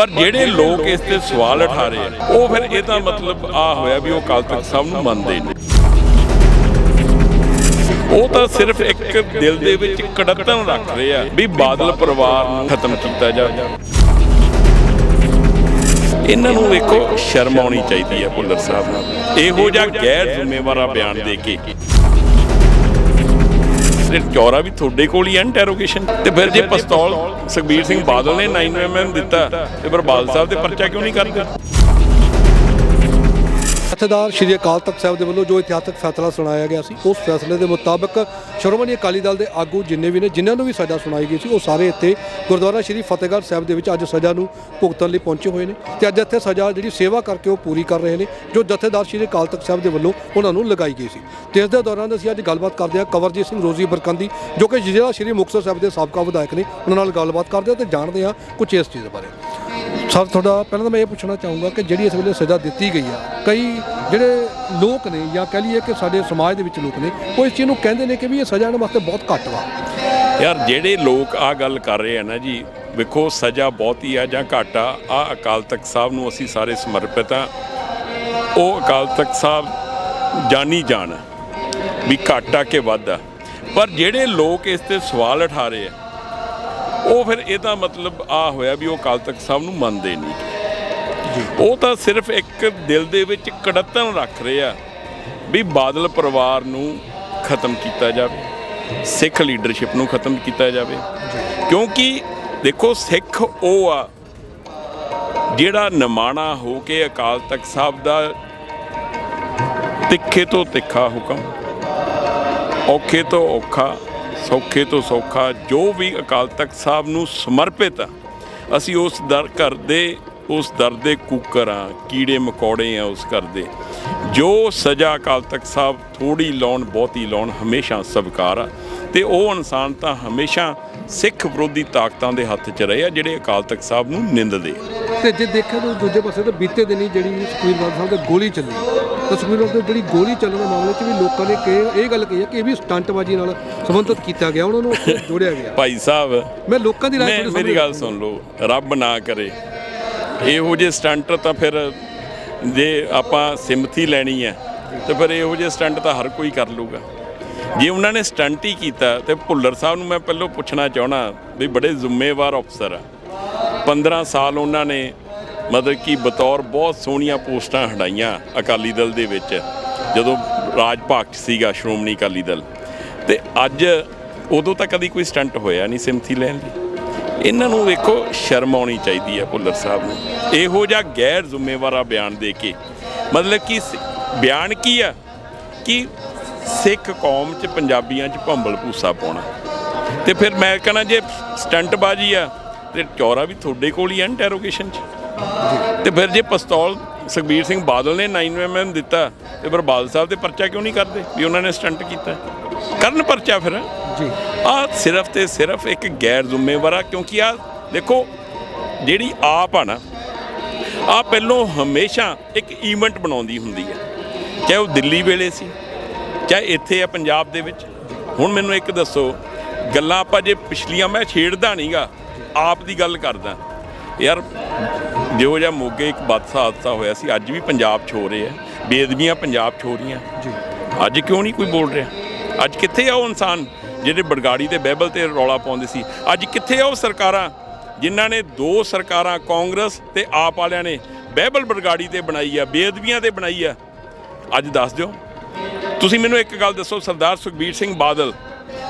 ਪਰ ਜਿਹੜੇ ਲੋਕ ਇਸ ਤੇ ਸਵਾਲ ਉਠਾ ਰਹੇ ਆ, ਉਹ ਫਿਰ ਇਹਦਾ ਮਤਲਬ ਆ ਹੋਇਆ ਵੀ ਉਹ ਅਕਾਲ ਤਖਤ ਸਾਹਿਬ ਨੂੰ ਮੰਨਦੇ ਨੇ। ਉਹ ਤਾਂ ਸਿਰਫ ਇੱਕ ਦਿਲ ਦੇ ਵਿੱਚ ਕੜਤਨ ਰੱਖ ਰਹੇ ਆ ਵੀ ਬਾਦਲ ਪਰਿਵਾਰ ਨੂੰ ਖਤਮ ਕੀਤਾ ਜਾਵੇ। ਇਹਨਾਂ ਨੂੰ ਵੇਖੋ, ਸ਼ਰਮ ਆਉਣੀ ਚਾਹੀਦੀ ਹੈ ਭੁੱਲਰ ਸਾਹਿਬ ਨੂੰ ਇਹੋ ਜਿਹਾ ਗੈਰ ਜ਼ਿੰਮੇਵਾਰਾ ਬਿਆਨ ਦੇ ਕੇ। ਤੇ ਚੌਰਾ ਵੀ ਤੁਹਾਡੇ ਕੋਲ ਹੀ ਹੈ ਇੰਟਰੋਗੇਸ਼ਨ ਤੇ ਫਿਰ ਜੇ ਪਿਸਤੌਲ ਸੁਖਬੀਰ ਸਿੰਘ ਬਾਦਲ ਨੇ 9mm ਦਿੱਤਾ ਤੇ ਫਿਰ ਬਾਦਲ ਸਾਹਿਬ ਦੇ ਪਰਚਾ ਕਿਉਂ ਨਹੀਂ ਕਰਦੇ? ਜਥੇਦਾਰ ਸ਼੍ਰੀ ਅਕਾਲ ਤਖਤ ਸਾਹਿਬ ਦੇ ਵੱਲੋਂ ਜੋ ਇਤਿਹਾਸਕ ਫੈਸਲਾ ਸੁਣਾਇਆ ਗਿਆ ਸੀ, ਉਸ ਫੈਸਲੇ ਦੇ ਮੁਤਾਬਕ ਸ਼੍ਰੋਮਣੀ ਅਕਾਲੀ ਦਲ ਦੇ ਆਗੂ ਜਿੰਨੇ ਵੀ ਨੇ, ਜਿਨ੍ਹਾਂ ਨੂੰ ਵੀ ਸਜ਼ਾ ਸੁਣਾਈ ਗਈ ਸੀ, ਉਹ ਸਾਰੇ ਇੱਥੇ ਗੁਰਦੁਆਰਾ ਸ਼੍ਰੀ ਫਤਿਹਗੜ੍ਹ ਸਾਹਿਬ ਦੇ ਵਿੱਚ ਅੱਜ ਸਜ਼ਾ ਨੂੰ ਭੁਗਤਣ ਲਈ ਪਹੁੰਚੇ ਹੋਏ ਨੇ ਤੇ ਅੱਜ ਇੱਥੇ ਸਜ਼ਾ ਜਿਹੜੀ ਸੇਵਾ ਕਰਕੇ ਉਹ ਪੂਰੀ ਕਰ ਰਹੇ ਨੇ, ਜੋ ਜਥੇਦਾਰ ਸ਼੍ਰੀ ਅਕਾਲ ਤਖਤ ਸਾਹਿਬ ਦੇ ਵੱਲੋਂ ਉਹਨਾਂ ਨੂੰ ਲਗਾਈ ਗਈ ਸੀ। ਤੇ ਇਸ ਦੇ ਦੌਰਾਨ ਅਸੀਂ ਅੱਜ ਗੱਲਬਾਤ ਕਰਦੇ ਹਾਂ ਕਵਰਜੀਤ ਸਿੰਘ ਰੋਜ਼ੀ ਬਰਕੰਦੀ, ਜੋ ਕਿ ਜ਼ਿਲ੍ਹਾ ਸ਼੍ਰੀ ਮੁਕਤਸਰ ਸਾਹਿਬ ਦੇ ਸਾਬਕਾ ਵਿਧਾਇਕ ਨੇ, ਉਹਨਾਂ ਨਾਲ ਗੱਲਬਾਤ ਕਰਦੇ ਹਾਂ ਤੇ ਜਾਣਦੇ ਹਾਂ ਕੁਝ ਇਸ ਚੀਜ਼ ਬਾਰੇ। ਸਰ, ਤੁਹਾਡਾ ਪਹਿਲਾਂ ਤਾਂ ਮੈਂ ਇਹ ਪੁੱਛਣਾ ਚਾਹੂੰਗਾ ਕਿ ਜਿਹੜੀ ਇਸ ਵੇਲੇ ਸਜ਼ਾ ਦਿੱਤੀ ਗਈ ਆ, ਕਈ ਜਿਹੜੇ ਲੋਕ ਨੇ ਜਾਂ ਕਹਿ ਲਈਏ ਕਿ ਸਾਡੇ ਸਮਾਜ ਦੇ ਵਿੱਚ ਲੋਕ ਨੇ, ਉਹ ਇਸ ਚੀਜ਼ ਨੂੰ ਕਹਿੰਦੇ ਨੇ ਕਿ ਵੀ ਇਹ ਸਜ਼ਾ ਇਹਨਾਂ ਵਾਸਤੇ ਬਹੁਤ ਘੱਟ ਵਾ। ਯਾਰ, ਜਿਹੜੇ ਲੋਕ ਆ ਗੱਲ ਕਰ ਰਹੇ ਆ ਨਾ ਜੀ, ਵੇਖੋ, ਸਜ਼ਾ ਬਹੁਤੀ ਆ ਜਾਂ ਘੱਟ ਆ ਆ ਅਕਾਲ ਤਖਤ ਸਾਹਿਬ ਨੂੰ ਅਸੀਂ ਸਾਰੇ ਸਮਰਪਿਤ ਆ। ਉਹ ਅਕਾਲ ਤਖਤ ਸਾਹਿਬ ਜਾਣੀ ਜਾਣ ਵੀ ਘੱਟ ਆ ਕਿ ਵੱਧ ਆ। ਪਰ ਜਿਹੜੇ ਲੋਕ ਇਸ ਤੇ ਸਵਾਲ ਉਠਾ ਰਹੇ ਆ ਉਹ ਫਿਰ ਇਹਦਾ ਮਤਲਬ ਆ ਹੋਇਆ ਵੀ ਉਹ ਅਕਾਲ ਤਖਤ ਸਾਹਿਬ ਨੂੰ ਮੰਨਦੇ ਨਹੀਂ ਉਹ ਤਾਂ ਸਿਰਫ ਇੱਕ ਦਿਲ ਦੇ ਵਿੱਚ ਕੜਤਨ ਰੱਖ ਰਹੇ ਆ ਵੀ ਬਾਦਲ ਪਰਿਵਾਰ ਨੂੰ ਖਤਮ ਕੀਤਾ ਜਾਵੇ ਸਿੱਖ ਲੀਡਰਸ਼ਿਪ ਨੂੰ ਖਤਮ ਕੀਤਾ ਜਾਵੇ। ਕਿਉਂਕਿ ਦੇਖੋ ਸਿੱਖ ਉਹ ਆ ਜਿਹੜਾ ਨਿਮਾਣਾ ਹੋ ਕੇ ਅਕਾਲ ਤਖਤ ਸਾਹਿਬ ਦਾ ਤਿੱਖੇ ਤੋਂ ਤਿੱਖਾ ਹੁਕਮ ਔਖੇ ਤੋਂ ਔਖਾ ਸੌਖੇ ਤੋਂ ਸੌਖਾ ਜੋ ਵੀ ਅਕਾਲ ਤਖਤ ਸਾਹਿਬ ਨੂੰ ਸਮਰਪਿਤ ਆ, ਅਸੀਂ ਉਸ ਦਰ ਘਰ ਦੇ, ਉਸ ਦਰ ਦੇ ਕੂਕਰ ਆ, ਕੀੜੇ ਮਕੌੜੇ ਆ ਉਸ ਘਰ ਦੇ। ਜੋ ਸਜ਼ਾ ਅਕਾਲ ਤਖਤ ਸਾਹਿਬ ਥੋੜੀ ਲਾਉਣ, ਬਹੁਤੀ ਲਾਉਣ ਹਮੇਸ਼ਾ ਸਵੀਕਾਰ ਆ। ਤੇ ਉਹ ਇਨਸਾਨ ਤਾਂ ਹਮੇਸ਼ਾ ਸਿੱਖ ਵਿਰੋਧੀ ਤਾਕਤਾਂ ਦੇ ਹੱਥ 'ਚ ਰਹੇ ਆ, ਜਿਹੜੇ ਅਕਾਲ ਤਖਤ ਸਾਹਿਬ ਨੂੰ ਨਿੰਦਦੇ ਆ। ਤੇ ਜੇ ਦੇਖਿਆ ਤਾਂ ਦੂਜੇ ਪਾਸੇ ਤਾਂ ਬੀਤੇ ਦਿਨੀ ਜਿਹੜੀ ਸੁਖਬੀਰ ਬਾਦਲ ਸਾਹਿਬ ਦੇ ਗੋਲੀ ਚੱਲੀ। ਤਾਂ ਬਾਦਲ ਦੀ ਜਿਹੜੀ ਗੋਲੀ ਚੱਲਣ ਦੇ ਮਾਮਲੇ 'ਚ ਵੀ ਲੋਕਾਂ ਨੇ ਕਿ ਇਹ ਗੱਲ ਕਹੀ ਹੈ ਕਿ ਇਹ ਵੀ ਸਟੰਟਬਾਜ਼ੀ ਨਾਲ ਸੰਬੰਧਿਤ ਕੀਤਾ ਗਿਆ ਉਹਨਾਂ ਨੂੰ ਉੱਥੇ ਜੋੜਿਆ ਗਿਆ। ਭਾਈ ਸਾਹਿਬ ਮੈਂ ਲੋਕਾਂ ਦੀ ਰਾਏ ਤੁਹਾਡੇ ਮੇਰੀ ਗੱਲ ਸੁਣ ਲਓ ਰੱਬ ਨਾ ਕਰੇ। ਇਹੋ ਜਿਹੇ ਸਟੰਟ ਤਾਂ ਫਿਰ ਜੇ ਆਪਾਂ ਸਿਮਥੀ ਲੈਣੀ ਹੈ ਤੇ ਫਿਰ ਇਹੋ ਜਿਹੇ ਸਟੰਟ ਤਾਂ ਹਰ ਕੋਈ ਕਰ ਲੂਗਾ ਜੇ ਉਹਨਾਂ ਨੇ ਸਟੰਟ ਹੀ ਕੀਤਾ ਤੇ ਭੁੱਲਰ ਸਾਹਿਬ ਨੂੰ ਮੈਂ ਪਹਿਲਾਂ ਪੁੱਛਣਾ ਚਾਹਣਾ ਵੀ ਬੜੇ ਜ਼ਿੰਮੇਵਾਰ ਅਫਸਰ ਆ। 15 ਸਾਲ ਉਹਨਾਂ ਨੇ ਮਤਲਬ ਕਿ ਬਤੌਰ ਬਹੁਤ ਸੋਹਣੀਆਂ ਪੋਸਟਾਂ ਹਟਾਈਆਂ ਅਕਾਲੀ ਦਲ ਦੇ ਵਿੱਚ, ਜਦੋਂ ਰਾਜ ਭਾਗ ਸੀਗਾ, ਸ਼੍ਰੋਮਣੀ ਅਕਾਲੀ ਦਲ। ਤੇ ਅੱਜ ਉਦੋਂ ਤਾਂ ਕਦੀ ਕੋਈ ਸਟੰਟ ਹੋਇਆ ਨਹੀਂ ਸਿਮਥੀ ਲੈਣ ਲਈ। ਇਹਨਾਂ ਨੂੰ ਵੇਖੋ, ਸ਼ਰਮ ਆਉਣੀ ਚਾਹੀਦੀ ਹੈ ਭੁੱਲਰ ਸਾਹਿਬ ਨੂੰ। ਇਹੋ ਜਿਹਾ ਗੈਰ ਜ਼ਿੰਮੇਵਾਰਾ ਬਿਆਨ ਦੇ ਕੇ, ਮਤਲਬ ਕਿ ਸ- ਬਿਆਨ ਕੀ ਆ? ਕਿ ਸਿੱਖ ਕੌਮ 'ਚ ਪੰਜਾਬੀਆਂ 'ਚ ਭੰਬਲ ਭੂਸਾ ਪਾਉਣਾ। ਤੇ ਫਿਰ ਮੈਂ ਕਹਣਾ ਜੇ ਸਟੰਟਬਾਜ਼ੀ ਆ, ਤੇ ਚੌਰਾ ਵੀ ਤੁਹਾਡੇ ਕੋਲ ਹੀ ਹੈ ਇੰਟਰੋਗੇਸ਼ਨ 'ਚ। ਤੇ ਫਿਰ ਜੇ ਪਿਸਤੌਲ ਸੁਖਬੀਰ ਸਿੰਘ ਬਾਦਲ ਨੇ 9mm ਦਿੱਤਾ ਤੇ ਫਿਰ ਬਾਦਲ ਸਾਹਿਬ ਦੇ ਪਰਚਾ ਕਿਉਂ ਨਹੀਂ ਕਰਦੇ? ਵੀ ਉਹਨਾਂ ਨੇ ਸਟੰਟ ਕੀਤਾ। ਕਰਨ ਪਰਚਾ ਫਿਰ। ਜੀ। ਆ ਸਿਰਫ ਤੇ ਸਿਰਫ ਇੱਕ ਗੈਰ ਜ਼ਿੰਮੇਵਾਰਾ ਕਿਉਂਕਿ ਆ ਦੇਖੋ ਜਿਹੜੀ ਆਪ ਆ ਨਾ ਆ ਪਹਿਲੋਂ ਹਮੇਸ਼ਾ ਇੱਕ ਇਵੈਂਟ ਬਣਾਉਂਦੀ ਹੁੰਦੀ ਹੈ ਚਾਹੇ ਉਹ ਦਿੱਲੀ ਵੇਲੇ ਸੀ ਚਾਹੇ ਇੱਥੇ ਆ ਪੰਜਾਬ ਦੇ ਵਿੱਚ। ਹੁਣ ਮੈਨੂੰ ਇੱਕ ਦੱਸੋ ਗੱਲਾਂ ਆਪਾਂ ਜੇ ਪਿਛਲੀਆਂ ਮੈਂ ਛੇੜਦਾ ਨਹੀਂਗਾ ਆਪ ਦੀ ਗੱਲ ਕਰਦਾ। ਯਾਰ ਜਿਹੋ ਜਿਹਾ ਮੋਗੇ ਇੱਕ ਬਾਦਸ਼ਾਹ ਹਾਦਸਾ ਹੋਇਆ ਸੀ ਅੱਜ ਵੀ ਪੰਜਾਬ 'ਚ ਹੋ ਰਹੇ ਆ। ਬੇਅਦਬੀਆਂ ਪੰਜਾਬ 'ਚ ਹੋ ਰਹੀਆਂ। ਜੀ। ਅੱਜ ਕਿਉਂ ਨਹੀਂ ਕੋਈ ਬੋਲ ਰਿਹਾ? ਅੱਜ ਕਿੱਥੇ ਆ ਉਹ ਇਨਸਾਨ ਜਿਹੜੇ ਬੜਗਾੜੀ ਤੇ ਬਹਿਬਲ ਤੇ ਰੌਲਾ ਪਾਉਂਦੇ ਸੀ? ਅੱਜ ਕਿੱਥੇ ਆ ਉਹ ਸਰਕਾਰਾਂ ਜਿਨ੍ਹਾਂ ਨੇ ਦੋ ਸਰਕਾਰਾਂ ਕਾਂਗਰਸ ਤੇ ਆਪ ਵਾਲਿਆਂ ਨੇ ਬਹਿਬਲ ਬੜਗਾੜੀ ਤੇ ਬਣਾਈ ਆ ਬੇਅਦਬੀਆਂ ਤੇ ਬਣਾਈ ਆ? ਅੱਜ ਦੱਸ ਦਿਓ। ਤੁਸੀਂ ਮੈਨੂੰ ਇੱਕ ਗੱਲ ਦੱਸੋ ਸਰਦਾਰ ਸੁਖਬੀਰ ਸਿੰਘ ਬਾਦਲ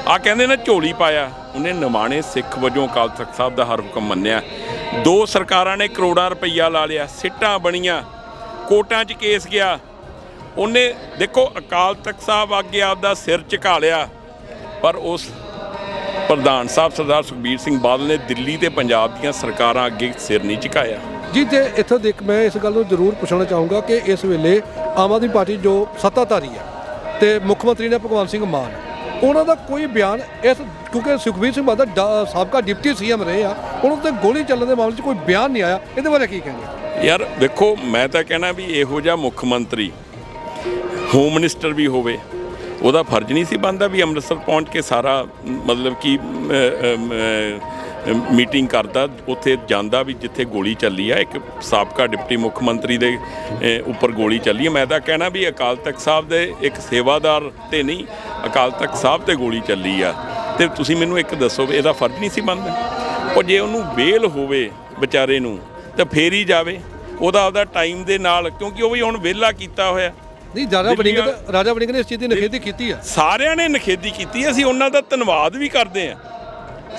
ਆ ਕਹਿੰਦੇ ਨਾ ਝੋਲੀ ਪਾਇਆ ਉਹਨੇ ਨਿਮਾਣੇ ਸਿੱਖ ਵਜੋਂ ਅਕਾਲ ਤਖਤ ਸਾਹਿਬ ਦਾ ਹਰ ਹੁਕਮ ਮੰਨਿਆ। ਦੋ ਸਰਕਾਰਾਂ ਨੇ ਕਰੋੜਾਂ ਰੁਪਈਆ ਲਾ ਲਿਆ, ਸਿੱਟਾਂ ਬਣੀਆਂ, ਕੋਰਟਾਂ 'ਚ ਕੇਸ ਗਿਆ। ਉਹਨੇ ਦੇਖੋ, ਅਕਾਲ ਤਖਤ ਸਾਹਿਬ ਅੱਗੇ ਆਪਦਾ ਸਿਰ ਝੁਕਾ ਲਿਆ, ਪਰ ਉਸ ਪ੍ਰਧਾਨ ਸਾਹਿਬ ਸਰਦਾਰ ਸੁਖਬੀਰ ਸਿੰਘ ਬਾਦਲ ਨੇ ਦਿੱਲੀ ਤੇ ਪੰਜਾਬ ਦੀਆਂ ਸਰਕਾਰਾਂ ਅੱਗੇ ਸਿਰ ਨਹੀਂ ਝੁਕਾਇਆ। ਜੀ ਤੇ ਇੱਥੋਂ ਦੇਖ ਮੈਂ ਇਸ ਗੱਲ ਨੂੰ ਜ਼ਰੂਰ ਪੁੱਛਣਾ ਚਾਹੂੰਗਾ ਕਿ ਇਸ ਵੇਲੇ ਆਮ ਆਦਮੀ ਪਾਰਟੀ ਜੋ ਸੱਤਾਧਾਰੀ ਹੈ ਤੇ ਮੁੱਖ ਮੰਤਰੀ ਨੇ ਭਗਵੰਤ ਸਿੰਘ ਮਾਨ ਉਹਨਾਂ ਦਾ ਕੋਈ ਬਿਆਨ ਇਸ ਕਿਉਂਕਿ ਸੁਖਬੀਰ ਸਿੰਘ ਬਾਦਲ ਸਾਬਕਾ ਡਿਪਟੀ ਸੀਐਮ ਰਹੇ ਆ, ਉਹਨਾਂ ਤੇ ਗੋਲੀ ਚੱਲਣ ਦੇ ਮਾਮਲੇ 'ਚ ਕੋਈ ਬਿਆਨ ਨਹੀਂ ਆਇਆ। ਇਹਦੇ ਬਾਰੇ ਕੀ ਕਹਿੰਦੇ ਯਾਰ ਵੇਖੋ, ਮੈਂ ਤਾਂ ਕਹਿਣਾ ਵੀ ਇਹੋ ਜਿਹਾ ਮੁੱਖ ਮੰਤਰੀ ਹੋਮ ਮਿਨਿਸਟਰ ਵੀ ਹੋਵੇ, ਉਹਦਾ ਫਰਜ਼ ਨਹੀਂ ਸੀ ਬਣਦਾ ਵੀ ਅੰਮ੍ਰਿਤਸਰ ਪਹੁੰਚ ਕੇ ਸਾਰਾ, ਮਤਲਬ ਕਿ ਮੀਟਿੰਗ ਕਰਦਾ ਉੱਥੇ ਜਾਂਦਾ ਵੀ ਜਿੱਥੇ ਗੋਲੀ ਚੱਲੀ ਆ ਇੱਕ ਸਾਬਕਾ ਡਿਪਟੀ ਮੁੱਖ ਮੰਤਰੀ ਦੇ ਉੱਪਰ ਗੋਲੀ ਚੱਲੀ ਆ। ਮੈਂ ਤਾਂ ਕਹਿਣਾ ਵੀ ਅਕਾਲ ਤਖਤ ਸਾਹਿਬ ਦੇ ਇੱਕ ਸੇਵਾਦਾਰ ਤੇ ਨਹੀਂ ਅਕਾਲ ਤਖਤ ਸਾਹਿਬ ਤੇ ਗੋਲੀ ਚੱਲੀ ਆ। ਤੇ ਤੁਸੀਂ ਮੈਨੂੰ ਇੱਕ ਦੱਸੋ ਵੀ ਇਹਦਾ ਫਰਜ਼ ਨਹੀਂ ਸੀ ਬਣਦਾ? ਉਹ ਜੇ ਉਹਨੂੰ ਬੇਲ ਹੋਵੇ ਵਿਚਾਰੇ ਨੂੰ ਤਾਂ ਫੇਰ ਹੀ ਜਾਵੇ। ਉਹਦਾ ਆਪਦਾ ਟਾਈਮ ਦੇ ਨਾਲ ਕਿਉਂਕਿ ਉਹ ਵੀ ਹੁਣ ਵਿਹਲਾ ਕੀਤਾ ਹੋਇਆ। ਨਹੀਂ ਰਾਜਾ ਨੇ ਰਾਜਾ ਵੜਿੰਗ ਨੇ ਇਸ ਚੀਜ਼ ਦੀ ਨਿਖੇਧੀ ਕੀਤੀ ਆ। ਸਾਰਿਆਂ ਨੇ ਨਖੇਦੀ ਕੀਤੀ ਅਸੀਂ ਉਹਨਾਂ ਦਾ ਧੰਨਵਾਦ ਵੀ ਕਰਦੇ ਹਾਂ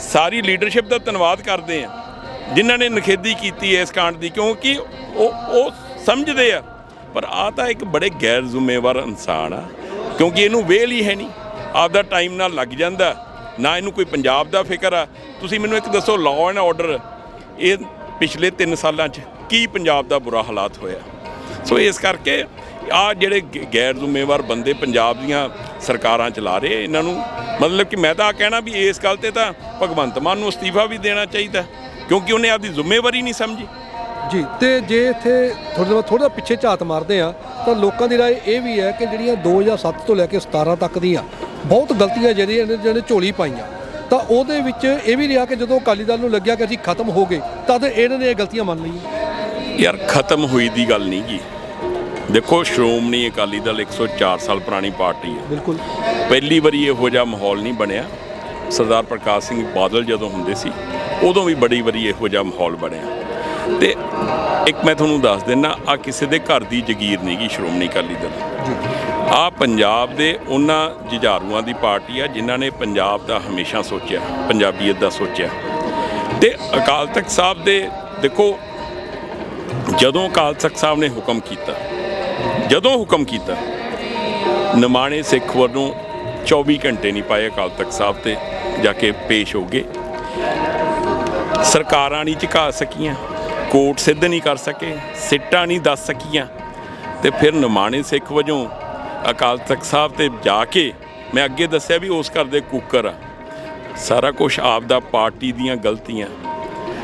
ਸਾਰੀ ਲੀਡਰਸ਼ਿਪ ਦਾ ਧੰਨਵਾਦ ਕਰਦੇ ਹਾਂ ਜਿਨ੍ਹਾਂ ਨੇ ਨਖੇਦੀ ਕੀਤੀ ਹੈ ਇਸ ਕਾਂਡ ਦੀ, ਕਿਉਂਕਿ ਉਹ ਉਹ ਸਮਝਦੇ ਆ। ਪਰ ਆ ਤਾਂ ਇੱਕ ਬੜੇ ਗੈਰ ਜ਼ਿੰਮੇਵਾਰ ਇਨਸਾਨ ਆ, ਕਿਉਂਕਿ ਇਹਨੂੰ ਵੇਲ ਹੀ ਹੈ ਨਹੀਂ। ਆਪਦਾ ਟਾਈਮ ਨਾਲ ਲੱਗ ਜਾਂਦਾ, ਨਾ ਇਹਨੂੰ ਕੋਈ ਪੰਜਾਬ ਦਾ ਫਿਕਰ ਆ। ਤੁਸੀਂ ਮੈਨੂੰ ਇੱਕ ਦੱਸੋ ਲਾਅ ਐਂਡ ਆਰਡਰ ਇਹ ਪਿਛਲੇ 3 ਸਾਲਾਂ 'ਚ ਕੀ ਪੰਜਾਬ ਦਾ ਬੁਰਾ ਹਾਲਾਤ ਹੋਇਆ? ਸੋ ਇਸ ਕਰਕੇ ਆ ਜਿਹੜੇ ਗ- ਗੈਰ ਜ਼ਿੰਮੇਵਾਰ ਬੰਦੇ ਪੰਜਾਬ ਦੀਆਂ ਸਰਕਾਰਾਂ ਚਲਾ ਰਹੇ ਇਹਨਾਂ ਨੂੰ ਮਤਲਬ ਕਿ ਮੈਂ ਤਾਂ ਆਹ ਕਹਿਣਾ ਵੀ ਇਸ ਗੱਲ ਤੇ ਤਾਂ ਭਗਵੰਤ ਮਾਨ ਨੂੰ ਅਸਤੀਫਾ ਵੀ ਦੇਣਾ ਚਾਹੀਦਾ ਕਿਉਂਕਿ ਉਹਨੇ ਆਪਦੀ ਜ਼ਿੰਮੇਵਾਰੀ ਨਹੀਂ ਸਮਝੀ। ਜੀ ਤੇ ਜੇ ਇੱਥੇ ਥੋੜਾ ਥੋੜਾ ਪਿੱਛੇ ਝਾਤ ਮਾਰਦੇ ਆ ਤਾਂ ਲੋਕਾਂ ਦੀ ਰਾਏ ਇਹ ਵੀ ਹੈ ਕਿ ਜਿਹੜੀਆਂ 2007 ਤੋਂ ਲੈ ਕੇ 17 ਤੱਕ ਦੀਆਂ ਬਹੁਤ ਗਲਤੀਆਂ ਜਿਹੜੀਆਂ ਇਹਨੇ ਜਿਹੜੇ ਝੋਲੀ ਪਾਈਆਂ ਤਾਂ ਉਹਦੇ ਵਿੱਚ ਇਹ ਵੀ ਰਿਹਾ ਕਿ ਜਦੋਂ ਅਕਾਲੀ ਦਲ ਨੂੰ ਲੱਗਿਆ ਕਿ ਅਸੀਂ ਖਤਮ ਹੋ ਗਏ ਤਦ ਇਹਨਾਂ ਨੇ ਇਹ ਗਲਤੀਆਂ ਮੰਨ ਲਈਆਂ। ਯਾਰ ਖਤਮ ਹੋਈ ਦੀ ਗੱਲ ਨਹੀਂ ਗੀ। ਦੇਖੋ ਸ਼੍ਰੋਮਣੀ ਅਕਾਲੀ ਦਲ 104 ਸਾਲ ਪੁਰਾਣੀ ਪਾਰਟੀ ਹੈ। ਬਿਲਕੁਲ। ਪਹਿਲੀ ਵਾਰੀ ਇਹੋ ਜਿਹਾ ਮਾਹੌਲ ਨਹੀਂ ਬਣਿਆ। ਸਰਦਾਰ ਪ੍ਰਕਾਸ਼ ਸਿੰਘ ਬਾਦਲ ਜਦੋਂ ਹੁੰਦੇ ਸੀ ਉਦੋਂ ਵੀ ਬੜੀ ਵਾਰੀ ਇਹੋ ਜਿਹਾ ਮਾਹੌਲ ਬਣਿਆ। ਤੇ ਇੱਕ ਮੈਂ ਤੁਹਾਨੂੰ ਦੱਸ ਦਿੰਨਾ ਆ ਕਿਸੇ ਦੇ ਘਰ ਦੀ ਜਗੀਰ ਨਹੀਂ ਗੀ ਸ਼੍ਰੋਮਣੀ ਅਕਾਲੀ ਦਲ ਆ ਪੰਜਾਬ ਦੇ ਉਹਨਾਂ ਜੁਝਾਰੂਆਂ ਦੀ ਪਾਰਟੀ ਆ ਜਿਨ੍ਹਾਂ ਨੇ ਪੰਜਾਬ ਦਾ ਹਮੇਸ਼ਾ ਸੋਚਿਆ ਪੰਜਾਬੀਅਤ ਦਾ ਸੋਚਿਆ। ਤੇ ਅਕਾਲ ਤਖਤ ਸਾਹਿਬ ਦੇ ਦੇਖੋ ਜਦੋਂ ਅਕਾਲ ਤਖਤ ਸਾਹਿਬ ਨੇ ਹੁਕਮ ਕੀਤਾ ਜਦੋਂ ਹੁਕਮ ਕੀਤਾ ਨਿਮਾਣੇ ਸਿੱਖ ਵੱਲੋਂ 24 ਘੰਟੇ ਨਹੀਂ ਪਾਏ ਅਕਾਲ ਤਖਤ ਸਾਹਿਬ ਤੇ, ਜਾ ਕੇ ਪੇਸ਼ ਹੋ ਗਏ। ਸਰਕਾਰਾਂ ਨਹੀਂ ਝੁਕਾ ਸਕੀਆਂ, ਕੋਰਟ ਸਿੱਧ ਨਹੀਂ ਕਰ ਸਕੇ, ਸਿੱਟਾਂ ਨਹੀਂ ਦੱਸ ਸਕੀਆਂ। ਤੇ ਫਿਰ ਨਿਮਾਣੇ ਸਿੱਖ ਵਜੋਂ ਅਕਾਲ ਤਖਤ ਸਾਹਿਬ ਤੇ ਜਾ ਕੇ ਮੈਂ ਅੱਗੇ ਦੱਸਿਆ ਵੀ ਉਸ ਘਰ ਦੇ ਕੁੱਕਰ ਆ। ਸਾਰਾ ਕੁਝ ਆਪ ਦਾ ਪਾਰਟੀ ਦੀਆਂ ਗਲਤੀਆਂ।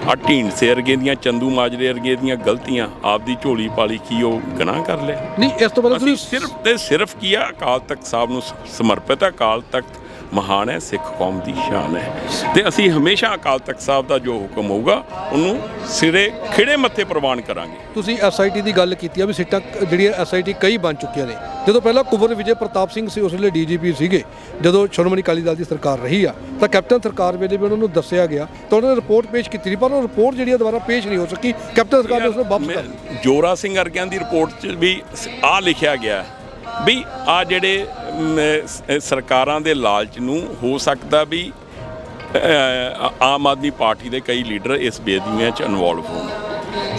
ਆ ਢੀਂਡਸੇ ਵਰਗੇ ਦੀਆਂ ਚੰਦੂ ਮਾਜਰੇ ਵਰਗੇ ਦੀਆਂ ਗਲਤੀਆਂ ਆਪ ਦੀ ਝੋਲੀ ਪਾਲੀ ਕੀ ਉਹ ਗੁਨਾਹ ਕਰ ਲਿਆ? ਨਹੀਂ ਇਸ ਤੋਂ ਪਹਿਲਾਂ ਤੁਸੀਂ ਸਿਰਫ ਤੇ ਸਿਰਫ ਕੀ ਆ? ਅਕਾਲ ਤਖਤ ਸਾਹਿਬ ਨੂੰ ਸਮਰਪਿਤ ਹੈ ਅਕਾਲ ਤਖਤ ਮਹਾਨ ਹੈ ਸਿੱਖ ਕੌਮ ਦੀ ਸ਼ਾਨ ਹੈ। ਤੇ ਅਸੀਂ ਹਮੇਸ਼ਾ ਅਕਾਲ ਤਖਤ ਸਾਹਿਬ ਦਾ ਜੋ ਹੁਕਮ ਹੋਊਗਾ ਉਹਨੂੰ ਸਿਰੇ ਖਿੜੇ ਮੱਥੇ ਪ੍ਰਵਾਨ ਕਰਾਂਗੇ। ਤੁਸੀਂ ਐਸਆਈਟੀ ਦੀ ਗੱਲ ਕੀਤੀ ਆ ਵੀ ਸਿੱਟਾਂ ਜਿਹੜੀਆਂ ਐਸਆਈਟੀ ਕਈ ਬਣ ਚੁੱਕੀਆਂ ਨੇ। ਜਦੋਂ ਪਹਿਲਾਂ ਕੁੰਵਰ ਵਿਜੇ ਪ੍ਰਤਾਪ ਸਿੰਘ ਸੀ ਉਸ ਵੇਲੇ ਡੀਜੀਪੀ ਸੀਗੇ। ਜਦੋਂ ਸ਼੍ਰੋਮਣੀ ਅਕਾਲੀ ਦਲ ਦੀ ਸਰਕਾਰ ਰਹੀ ਆ ਤਾਂ ਕੈਪਟਨ ਸਰਕਾਰ ਵੇਲੇ ਵੀ ਉਹਨਾਂ ਨੂੰ ਦੱਸਿਆ ਗਿਆ ਤਾਂ ਉਹਨਾਂ ਨੇ ਰਿਪੋਰਟ ਪੇਸ਼ ਕੀਤੀ ਪਰ ਉਹ ਰਿਪੋਰਟ ਜਿਹੜੀ ਆ ਦੁਬਾਰਾ ਪੇਸ਼ ਨਹੀਂ ਹੋ ਸਕੀ। ਕੈਪਟਨ ਸਰਕਾਰ ਨੇ ਉਸ ਨੂੰ ਵਾਪਸ ਕਰ ਦਿੱਤੀ ਜੋਰਾ ਸਿੰਘ ਵਰਗਿਆਂ ਦੀ ਰਿਪੋਰਟ 'ਚ ਵੀ ਆ ਲਿਖਿਆ ਗਿਆ ਵੀ ਆ ਜਿਹੜੇ ਸਰਕਾਰਾਂ ਦੇ ਲਾਲਚ ਨੂੰ ਹੋ ਸਕਦਾ ਵੀ ਆਮ ਆਦਮੀ ਪਾਰਟੀ ਦੇ ਕਈ ਲੀਡਰ ਇਸ ਬੇਦੀਆਂ 'ਚ ਇਨਵੋਲਵ ਹੋਣ।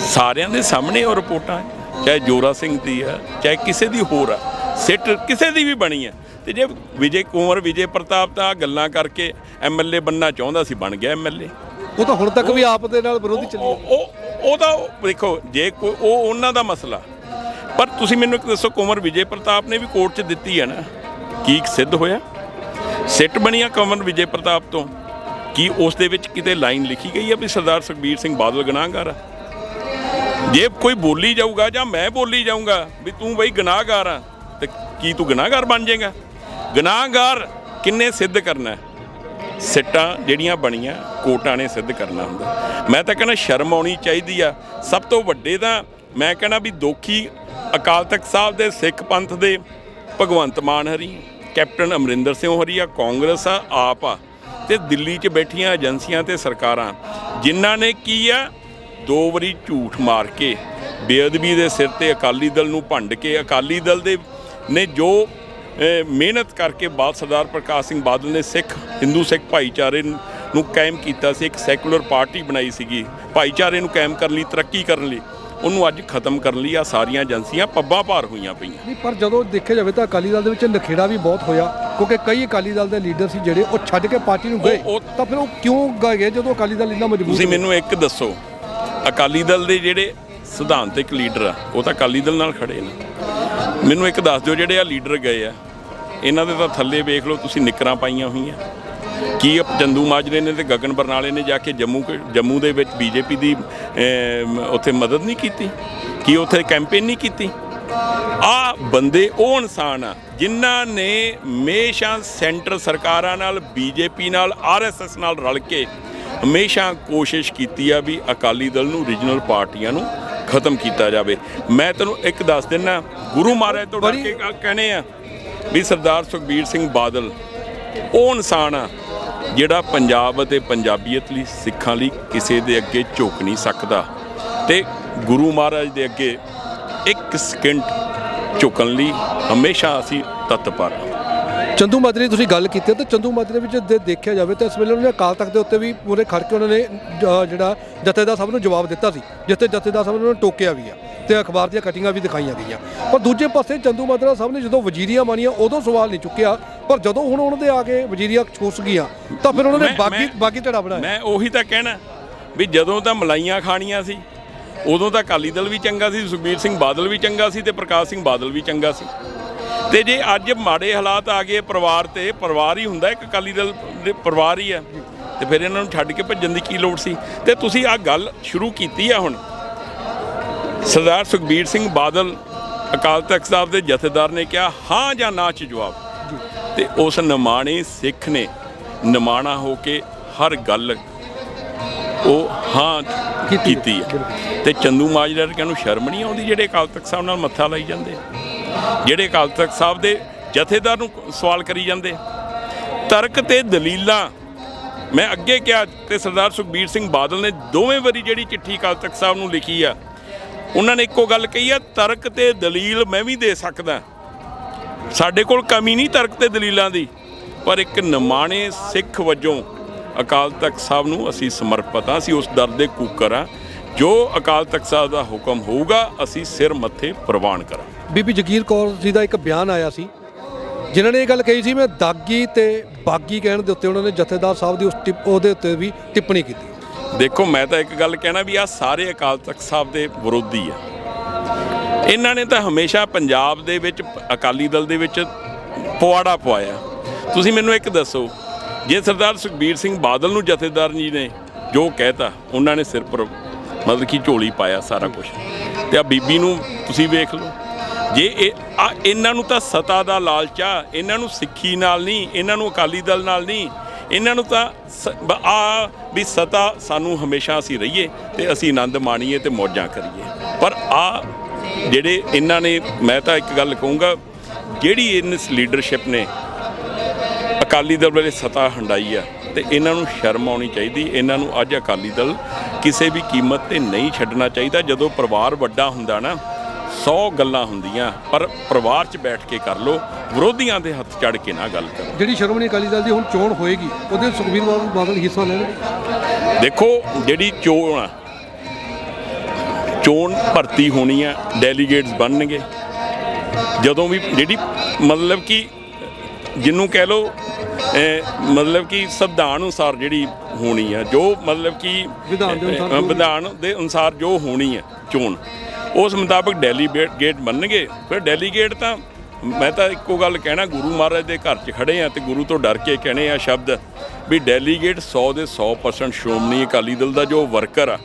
ਸਾਰਿਆਂ ਦੇ ਸਾਹਮਣੇ ਉਹ ਰਿਪੋਰਟਾਂ। ਚਾਹੇ ਜੋਰਾ ਸਿੰਘ ਦੀ ਆ ਚਾਹੇ ਕਿਸੇ ਦੀ ਹੋਰ ਆ ਸਿੱਟ ਕਿਸੇ ਦੀ ਵੀ ਬਣੀ ਆ ਤੇ ਜੇ ਵਿਜੇ ਕੁੰਵਰ ਵਿਜੇ ਪ੍ਰਤਾਪ ਤਾਂ ਗੱਲਾਂ ਕਰਕੇ ਐਮਐਲਏ ਬੰਨਾ ਚਾਹੁੰਦਾ ਸੀ ਬਣ ਗਿਆ ਐਮਐਲਏ ਉਹ ਤਾਂ ਹੁਣ ਤੱਕ ਵੀ ਆਪ ਦੇ ਨਾਲ ਵਿਰੋਧੀ ਚੱਲੀ ਉਹ ਉਹ ਉਹ- ਦੇਖੋ ਜੇ ਕੋਈ ਉਹ ਉਹਨਾਂ ਦਾ ਮਸਲਾ ਪਰ ਤੁਸੀਂ ਮੈਨੂੰ ਇੱਕ ਦੱਸੋ, ਕੁੰਵਰ ਵਿਜੇ ਪ੍ਰਤਾਪ ਨੇ ਵੀ ਕੋਰਟ 'ਚ ਦਿੱਤੀ ਹੈ ਨਾ? ਕੀ ਸਿੱਧ ਹੋਇਆ? ਸਿੱਟ ਬਣੀਆਂ ਕੁੰਵਰ ਵਿਜੇ ਪ੍ਰਤਾਪ ਤੋਂ? ਕੀ ਉਸ ਦੇ ਵਿੱਚ ਕਿਤੇ ਲਾਈਨ ਲਿਖੀ ਗਈ ਹੈ ਵੀ ਸਰਦਾਰ ਸੁਖਬੀਰ ਸਿੰਘ ਬਾਦਲ ਗੁਨਾਹਗਾਰ ਆ? ਜੇ ਕੋਈ ਬੋਲੀ ਜਾਊਗਾ ਜਾਂ ਮੈਂ ਬੋਲੀ ਜਾਊਂਗਾ ਵੀ ਤੂੰ ਬਈ ਗੁਨਾਹਗਾਰ ਆ, ਤੇ ਕੀ ਤੂੰ ਗੁਨਾਹਗਾਰ ਬਣ ਜਾਏਗਾ? ਗੁਨਾਹਗਾਰ ਕਿੰਨੇ ਸਿੱਧ ਕਰਨਾ? ਹੈ ਸਿੱਟਾਂ ਜਿਹੜੀਆਂ ਬਣੀਆਂ, ਕੋਟਾਂ ਨੇ ਸਿੱਧ ਕਰਨਾ ਹੁੰਦਾ। ਮੈਂ ਤਾਂ ਕਹਿੰਦਾ ਸ਼ਰਮ ਆਉਣੀ ਚਾਹੀਦੀ ਆ। ਸਭ ਤੋਂ ਵੱਡੇ ਤਾਂ ਮੈਂ ਕਹਿੰਦਾ ਵੀ ਦੋਖੀ ਅਕਾਲ ਤਖਤ ਸਾਹਿਬ ਦੇ ਸਿੱਖ ਪੰਥ ਦੇ ਭਗਵੰਤ ਮਾਨ ਹਰੀ, ਕੈਪਟਨ ਅਮਰਿੰਦਰ ਸਿੰਘ ਹਰੀ ਆ, ਕਾਂਗਰਸ ਆ, ਆਪ ਆ ਤੇ ਦਿੱਲੀ 'ਚ ਬੈਠੀਆਂ ਏਜੰਸੀਆਂ ਤੇ ਸਰਕਾਰਾਂ। ਜਿਨ੍ਹਾਂ ਨੇ ਕੀ ਆ, ਦੋ ਵਾਰੀ ਝੂਠ ਮਾਰ ਕੇ, ਬੇਅਦਬੀ ਦੇ ਸਿਰ ਤੇ ਅਕਾਲੀ ਦਲ ਨੂੰ ਭੰਡ ਕੇ, ਅਕਾਲੀ ਦਲ ਦੇ ਨੇ ਜੋ ਮਿਹਨਤ ਕਰਕੇ ਬਾਦ ਸਰਦਾਰ ਪ੍ਰਕਾਸ਼ ਸਿੰਘ ਬਾਦਲ ਨੇ ਸਿੱਖ, ਹਿੰਦੂ ਸਿੱਖ ਭਾਈਚਾਰੇ ਨੂੰ ਕਾਇਮ ਕੀਤਾ ਸੀ, ਇੱਕ ਸੈਕੂਲਰ ਪਾਰਟੀ ਬਣਾਈ ਸੀਗੀ, ਭਾਈਚਾਰੇ ਨੂੰ ਕਾਇਮ ਕਰਨ ਲਈ, ਤਰੱਕੀ ਕਰਨ ਲਈ। ਉਹਨੂੰ ਅੱਜ ਖਤਮ ਕਰਨ ਲਈ ਆ ਸਾਰੀਆਂ ਏਜੰਸੀਆਂ ਪੱਬਾਂ ਭਾਰ ਹੋਈਆਂ ਪਈਆਂ। ਨਹੀਂ ਪਰ ਜਦੋਂ ਦੇਖਿਆ ਜਾਵੇ ਤਾਂ ਅਕਾਲੀ ਦਲ ਦੇ ਵਿੱਚ ਨਖੇੜਾ ਵੀ ਬਹੁਤ ਹੋਇਆ ਕਿਉਂਕਿ ਕਈ ਅਕਾਲੀ ਦਲ ਦੇ ਲੀਡਰ ਸੀ ਜਿਹੜੇ ਉਹ ਛੱਡ ਕੇ ਪਾਰਟੀ ਨੂੰ ਗਏ। ਉਹ- ਤਾਂ ਫਿਰ ਉਹ ਕਿਉਂ ਗਏ ਜਦੋਂ ਅਕਾਲੀ ਦਲ ਇੰਨਾ ਮਜਬੂਰ ਤੁਸੀਂ? ਮੈਨੂੰ ਇੱਕ ਦੱਸੋ ਅਕਾਲੀ ਦਲ ਦੇ ਜਿਹੜੇ ਸਿਧਾਂਤਕ ਲੀਡਰ ਆ ਉਹ ਤਾਂ ਅਕਾਲੀ ਦਲ ਨਾਲ ਖੜੇ ਨੇ। ਮੈਨੂੰ ਇੱਕ ਦੱਸ ਦਿਓ ਜਿਹੜੇ ਆ ਲੀਡਰ ਗਏ ਆ ਇਹਨਾਂ ਦੇ ਤਾਂ ਥੱਲੇ ਵੇਖ ਲਓ ਤੁਸੀਂ ਨਿਕਰਾਂ ਪਾਈਆਂ ਹੋਈਆਂ। ਕੀ ਚੰਦੂ ਮਾਜਰੇ ਨੇ ਤੇ ਗਗਨ ਬਰਨਾਲੇ ਨੇ ਜਾ ਕੇ ਜੰਮੂ ਜੰਮੂ ਦੇ ਵਿੱਚ ਬੀਜੇਪੀ ਦੀ ਉੱਥੇ ਮਦਦ ਨਹੀਂ ਕੀਤੀ? ਕੀ ਉੱਥੇ ਕੈਂਪੇਨ ਨਹੀਂ ਕੀਤੀ? ਆ ਬੰਦੇ ਉਹ ਇਨਸਾਨ ਆ ਜਿਨ੍ਹਾਂ ਨੇ ਹਮੇਸ਼ਾ ਸੈਂਟਰ ਸਰਕਾਰਾਂ ਨਾਲ ਬੀਜੇਪੀ ਨਾਲ ਆਰਐਸਐਸ ਨਾਲ ਰਲ ਕੇ ਹਮੇਸ਼ਾ ਕੋਸ਼ਿਸ਼ ਕੀਤੀ ਆ ਵੀ ਅਕਾਲੀ ਦਲ ਨੂੰ ਰੀਜਨਲ ਪਾਰਟੀਆਂ ਨੂੰ ਖਤਮ ਕੀਤਾ ਜਾਵੇ। ਮੈਂ ਤੈਨੂੰ ਇੱਕ ਦੱਸ ਦਿੰਨਾ ਗੁਰੂ ਮਹਾਰਾਜ ਤੋਂ ਡਰ ਕੇ ਕ- ਕਹਿਣੇ ਆ ਵੀ ਸਰਦਾਰ ਸੁਖਬੀਰ ਸਿੰਘ ਬਾਦਲ ਉਹ ਇਨਸਾਨ ਆ ਜਿਹੜਾ ਪੰਜਾਬ ਅਤੇ ਪੰਜਾਬੀਅਤ ਲਈ ਸਿੱਖਾਂ ਲਈ ਕਿਸੇ ਦੇ ਅੱਗੇ ਝੁਕ ਨਹੀਂ ਸਕਦਾ ਤੇ ਗੁਰੂ ਮਹਾਰਾਜ ਦੇ ਅੱਗੇ ਇੱਕ ਸਕਿੰਟ ਝੁਕਣ ਲਈ ਹਮੇਸ਼ਾ ਅਸੀਂ ਤਤਪਰ ਹਾਂ। ਚੰਦੂ ਮਾਜਰੇ ਦੀ ਤੁਸੀਂ ਗੱਲ ਕੀਤੀ ਤੇ ਚੰਦੂ ਮਾਜਰੇ ਵਿੱਚ ਜੇ ਦੇਖਿਆ ਜਾਵੇ ਤਾਂ ਇਸ ਵੇਲੇ ਉਹਨਾਂ ਨੇ ਅਕਾਲ ਤਖਤ ਦੇ ਉੱਤੇ ਵੀ ਪੂਰੇ ਖੜ ਕੇ ਉਹਨਾਂ ਨੇ ਜ- ਜਿਹੜਾ ਜਥੇਦਾਰ ਸਾਹਿਬ ਨੂੰ ਜਵਾਬ ਦਿੱਤਾ ਸੀ ਜਿੱਥੇ ਜਥੇਦਾਰ ਸਾਹਿਬ ਨੇ ਉਹਨਾਂ ਨੂੰ ਟੋਕਿਆ ਵੀ ਆ ਤੇ ਅਖਬਾਰ ਦੀਆਂ ਕਟਿੰਗਾਂ ਵੀ ਦਿਖਾਈਆਂ ਗਈਆਂ। ਪਰ ਦੂਜੇ ਪਾਸੇ ਚੰਦੂ ਮਾਜਰਾ ਸਾਹਿਬ ਨੇ ਜਦੋਂ ਵਜ਼ੀਰੀਆਂ ਮਾਨੀਆਂ ਉਦੋਂ ਸਵਾਲ ਨਹੀਂ ਚੁੱਕਿਆ ਪਰ ਜਦੋਂ ਹੁਣ ਉਹਨਾਂ ਦੇ ਆ ਕੇ ਵਜ਼ੀਰੀਆਂ ਚੂਸ ਗਈਆਂ ਤਾਂ ਫਿਰ ਉਹਨਾਂ ਨੇ ਮੈਂ- ਬਾਗੀ ਮੈਂ- ਬਾਗੀ ਧੜਾ ਬਣਾਇਆ। ਮੈਂ ਉਹੀ ਤਾਂ ਕਹਿਣਾ ਵੀ ਜਦੋਂ ਤਾਂ ਮਲਾਈਆਂ ਖਾਣੀਆਂ ਸੀ ਉਦੋਂ ਤਾਂ ਅਕਾਲੀ ਦਲ ਵੀ ਚੰਗਾ ਸੀ ਸੁਖਬੀਰ ਸਿੰਘ ਬਾਦਲ ਵੀ ਚੰਗਾ ਸੀ ਤੇ ਪ੍ਰਕਾਸ਼ ਸਿੰਘ ਬਾਦਲ ਵੀ ਚੰਗਾ ਸੀ। ਤੇ ਜੇ ਅੱਜ ਮਾੜੇ ਹਾਲਾਤ ਆ ਗਏ ਪਰਿਵਾਰ ਤੇ ਪਰਿਵਾਰ ਹੀ ਹੁੰਦਾ ਇੱਕ ਅਕਾਲੀ ਦਲ ਦੇ ਪਰਿਵਾਰ ਹੀ ਆ ਤੇ ਫਿਰ ਇਹਨਾਂ ਨੂੰ ਛੱਡ ਕੇ ਭੱਜਣ ਦੀ ਕੀ ਲੋੜ ਸੀ? ਤੇ ਤੁਸੀਂ ਆ ਗੱਲ ਸ਼ੁਰੂ ਕੀਤੀ ਆ ਹੁਣ। ਸਰਦਾਰ ਸੁਖਬੀਰ ਸਿੰਘ ਬਾਦਲ ਅਕਾਲ ਤਖਤ ਸਾਹਿਬ ਦੇ ਜਥੇਦਾਰ ਨੇ ਕਿਹਾ ਹਾਂ ਜਾਂ ਨਾ ਚ ਜਵਾਬ। ਤੇ ਉਸ ਨਿਮਾਣੇ ਸਿੱਖ ਨੇ ਨਿਮਾਣਾ ਹੋ ਕੇ ਹਰ ਗੱਲ ਉਹ ਹਾਂ ਕੀਤੀ। ਹੈ। ਤੇ ਚੰਦੂ ਮਾਜਰਾ ਨੂੰ ਸ਼ਰਮ ਨਹੀਂ ਆਉਂਦੀ ਜਿਹੜੇ ਅਕਾਲ ਤਖਤ ਸਾਹਿਬ ਨਾਲ ਮੱਥਾ ਲਾਈ ਜਾਂਦੇ? ਆ। ਜਿਹੜੇ ਅਕਾਲ ਤਖਤ ਸਾਹਿਬ ਦੇ ਜਥੇਦਾਰ ਨੂੰ ਸਵਾਲ ਕਰੀ ਜਾਂਦੇ ਤਰਕ ਤੇ ਦਲੀਲਾਂ, ਮੈਂ ਅੱਗੇ ਕਿਹਾ ਤੇ ਸਰਦਾਰ ਸੁਖਬੀਰ ਸਿੰਘ ਬਾਦਲ ਨੇ ਦੋਵੇਂ ਵਾਰੀ ਜਿਹੜੀ ਚਿੱਠੀ ਅਕਾਲ ਤਖਤ ਸਾਹਿਬ ਨੂੰ ਲਿਖੀ ਆ, ਉਹਨਾਂ ਨੇ ਇੱਕੋ ਗੱਲ ਕਹੀ ਆ, ਤਰਕ ਤੇ ਦਲੀਲ ਮੈਂ ਵੀ ਦੇ ਸਕਦਾ। ਸਾਡੇ ਕੋਲ ਕਮੀ ਨਹੀਂ ਤਰਕ ਤੇ ਦਲੀਲਾਂ ਦੀ, ਪਰ ਇੱਕ ਨਿਮਾਣੇ ਸਿੱਖ ਵਜੋਂ ਅਕਾਲ ਤਖਤ ਸਾਹਿਬ ਨੂੰ ਅਸੀਂ ਸਮਰਪਿਤ ਹਾਂ, ਅਸੀਂ ਉਸ ਦਰ ਦੇ ਕੂਕਰ ਹਾਂ, ਜੋ ਅਕਾਲ ਤਖਤ ਸਾਹਿਬ ਦਾ ਹੁਕਮ ਹੋਊਗਾ, ਅਸੀਂ ਸਿਰ ਮੱਥੇ ਪ੍ਰਵਾਨ ਕਰਾਂਗੇ। ਬੀਬੀ ਜਗੀਰ ਕੌਰ ਜੀ ਦਾ ਇੱਕ ਬਿਆਨ ਆਇਆ ਸੀ, ਜਿਨ੍ਹਾਂ ਨੇ ਇਹ ਗੱਲ ਕਹੀ ਸੀ, ਮੈਂ ਦਾਗੀ ਤੇ ਬਾਗੀ ਕਹਿਣ ਦੇ ਉੱਤੇ ਉਹਨਾਂ ਨੇ ਜਥੇਦਾਰ ਸਾਹਿਬ ਦੀ ਉਸ ਟਿਪ, ਉਹਦੇ ਉੱਤੇ ਵੀ ਟਿੱਪਣੀ ਕੀਤੀ। ਦੇਖੋ, ਮੈਂ ਤਾਂ ਇੱਕ ਗੱਲ ਕਹਿਣਾ ਵੀ ਆ ਸਾਰੇ ਅਕਾਲ ਤਖਤ ਸਾਹਿਬ ਦੇ ਵਿਰੋਧੀ ਆ। ਇਹਨਾਂ ਨੇ ਤਾਂ ਹਮੇਸ਼ਾ ਪੰਜਾਬ ਦੇ ਵਿੱਚ, ਅਕਾਲੀ ਦਲ ਦੇ ਵਿੱਚ ਪਵਾੜਾ ਪਵਾਇਆ। ਤੁਸੀਂ ਮੈਨੂੰ ਇੱਕ ਦੱਸੋ, ਜੇ ਸਰਦਾਰ ਸੁਖਬੀਰ ਸਿੰਘ ਬਾਦਲ ਨੂੰ ਜਥੇਦਾਰ ਜੀ ਨੇ ਜੋ ਕਹਿਤਾ, ਉਹਨਾਂ ਨੇ ਸਿਰ ਪਰ ਮਤਲਬ ਕਿ ਝੋਲੀ ਪਾਇਆ ਸਾਰਾ ਕੁਝ ਤੇ ਆ ਬੀਬੀ ਨੂੰ ਤੁਸੀਂ ਵੇਖ ਲਓ। ਜੇ ਇਹ ਆ, ਇਹਨਾਂ ਨੂੰ ਤਾਂ ਸਤਾ ਦਾ ਲਾਲਚਾ ਇਹਨਾਂ ਨੂੰ ਸਿੱਖੀ ਨਾਲ ਨਹੀਂ, ਇਹਨਾਂ ਨੂੰ ਅਕਾਲੀ ਦਲ ਨਾਲ ਨਹੀਂ, ਇਹਨਾਂ ਨੂੰ ਤਾਂ ਆ ਵੀ ਸਤਾ ਸਾਨੂੰ ਹਮੇਸ਼ਾ ਅਸੀਂ ਰਹੀਏ ਤੇ ਅਸੀਂ ਆਨੰਦ ਮਾਣੀਏ ਤੇ ਮੌਜਾਂ ਕਰੀਏ। ਪਰ ਆ ਜਿਹੜੇ ਇਹਨਾਂ ਨੇ, ਮੈਂ ਤਾਂ ਇੱਕ ਗੱਲ ਕਹੂੰਗਾ, ਜਿਹੜੀ ਇਸ ਲੀਡਰਸ਼ਿਪ ਨੇ ਅਕਾਲੀ ਦਲ ਵੇਲੇ ਸਤਾ ਹੰਡਾਈ ਆ ਤੇ ਇਹਨਾਂ ਨੂੰ ਸ਼ਰਮ ਆਉਣੀ ਚਾਹੀਦੀ, ਇਹਨਾਂ ਨੂੰ ਅੱਜ ਅਕਾਲੀ ਦਲ ਕਿਸੇ ਵੀ ਕੀਮਤ ਤੇ ਨਹੀਂ ਛੱਡਣਾ ਚਾਹੀਦਾ। ਜਦੋਂ ਪਰਿਵਾਰ ਵੱਡਾ ਹੁੰਦਾ ਨਾ 100 ਗੱਲਾਂ ਹੁੰਦੀਆਂ ਪਰ ਪਰਿਵਾਰ 'ਚ ਬੈਠ ਕੇ ਕਰ ਲੋ ਵਿਰੋਧੀਆਂ ਦੇ ਹੱਥ ਚੜ ਕੇ ਨਾ ਗੱਲ ਕਰੋ। ਜਿਹੜੀ ਸ਼੍ਰੋਮਣੀ ਅਕਾਲੀ ਦਲ ਦੀ ਹੁਣ ਚੋਣ ਹੋਏਗੀ ਉਹਦੇ ਸੁਖਬੀਰ ਬਾਦਲ- ਬਾਦਲ ਹਿੱਸਾ ਲੈਣਗੇ। ਦੇਖੋ ਜਿਹੜੀ ਚੋਣ ਆ ਚੋਣ ਭਰਤੀ ਹੋਣੀ ਆ ਡੈਲੀਗੇਟਸ ਬਣਨਗੇ। ਜਦੋਂ ਵੀ ਜਿਹੜੀ ਮਤਲਬ ਕਿ ਜਿਹਨੂੰ ਕਹਿ ਲੋ ਮਤਲਬ ਕਿ ਸੰਵਿਧਾਨ ਅਨੁਸਾਰ ਜਿਹੜੀ ਹੋਣੀ ਆ ਜੋ ਮਤਲਬ ਕਿ ਵਿਧਾਨ ਦੇ ਅਨੁਸਾਰ ਅ, ਵਿਧਾਨ ਦੇ ਅਨੁਸਾਰ ਜੋ ਹੋਣੀ ਆ ਚੋਣ ਉਸ ਮੁਤਾਬਕ ਡੈਲੀਗੇਟ ਬਣਨਗੇ ਫਿਰ ਡੈਲੀਗੇਟ ਤਾਂ ਮੈਂ ਤਾਂ ਇੱਕੋ ਗੱਲ ਕਹਿਣਾ ਗੁਰੂ ਮਹਾਰਾਜ ਦੇ ਘਰ 'ਚ ਖੜੇ ਆ ਤੇ ਗੁਰੂ ਤੋਂ ਡਰ ਕੇ ਕਹਿਣੇ ਆ ਸ਼ਬਦ ਵੀ ਡੈਲੀਗੇਟ 100 ਦੇ 100% ਸ਼੍ਰੋਮਣੀ ਅਕਾਲੀ ਦਲ ਦਾ ਜੋ ਵਰਕਰ ਆ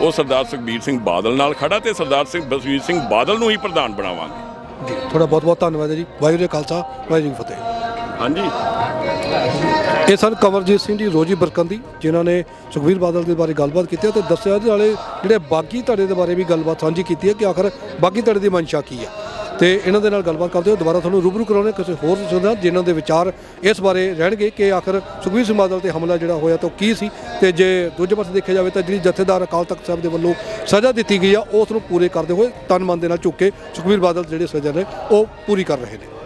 ਉਹ ਸਰਦਾਰ ਸੁਖਬੀਰ ਸਿੰਘ ਬਾਦਲ ਨਾਲ ਖੜਾ ਤੇ ਸਰਦਾਰ ਸਿੰਘ ਬਸਵੀਰ ਸਿੰਘ ਬਾਦਲ ਨੂੰ ਹੀ ਪ੍ਰਧਾਨ ਬਣਾਵਾਂਗੇ। ਜੀ ਤੁਹਾਡਾ ਬਹੁਤ ਬਹੁਤ ਧੰਨਵਾਦ ਹੈ ਜੀ। ਵਾਹਿਗੁਰੂ ਜੀ ਖਾਲਸਾ ਵਾਹਿਗੁਰੂ ਜੀ ਫਤਿਹ। ਹਾਂਜੀ। ਇਹ ਸਨ ਕਮਰਜੀਤ ਸਿੰਘ ਜੀ, ਰੋਜੀ ਬਰਕੰਦੀ, ਜਿਨ੍ਹਾਂ ਨੇ ਸੁਖਬੀਰ ਬਾਦਲ ਦੇ ਬਾਰੇ ਗੱਲਬਾਤ ਕੀਤੀ ਹੈ ਤੇ ਦੱਸਿਆ ਇਹਦੇ ਨਾਲੇ ਜਿਹੜੇ ਬਾਗੀ ਧੜੇ ਦੇ ਬਾਰੇ ਵੀ ਗੱਲਬਾਤ ਸਾਂਝੀ ਕੀਤੀ ਹੈ ਕਿ ਆਖਰ ਬਾਗੀ ਧੜੇ ਦੀ ਮਨਸ਼ਾ ਕੀ ਹੈ। ਤੇ ਇਹਨਾਂ ਦੇ ਨਾਲ ਗੱਲਬਾਤ ਕਰਦੇ ਹੋ ਦੁਬਾਰਾ ਤੁਹਾਨੂੰ ਰੂਬਰੂ ਕਰਾਉਣੇ ਕਿਸੇ ਹੋਰ ਸੁਣਦਾ ਜਿਨ੍ਹਾਂ ਦੇ ਵਿਚਾਰ ਇਸ ਬਾਰੇ ਰਹਿਣਗੇ ਕਿ ਆਖਰ ਸੁਖਬੀਰ ਸਿੰਘ ਬਾਦਲ ਤੇ ਹਮਲਾ ਜਿਹੜਾ ਹੋਇਆ ਤਾਂ ਉਹ ਕੀ ਸੀ ਤੇ ਜੇ ਦੂਜੇ ਪਾਸੇ ਦੇਖਿਆ ਜਾਵੇ ਤਾਂ ਜਿਹੜੀ ਜਥੇਦਾਰ ਅਕਾਲ ਤਖਤ ਸਾਹਿਬ ਦੇ ਵੱਲੋਂ ਸਜ਼ਾ ਦਿੱਤੀ ਗਈ ਆ, ਉਸ ਨੂੰ ਪੂਰੇ ਕਰਦੇ ਹੋਏ ਤਨ ਮਨ ਦੇ ਨਾਲ ਝੁੱਕ ਕੇ ਸੁਖਬੀਰ ਬਾਦਲ ਜਿਹੜੇ ਸਜ਼ਾ ਨੇ ਉਹ ਪੂਰੀ ਕਰ ਰਹੇ ਨੇ।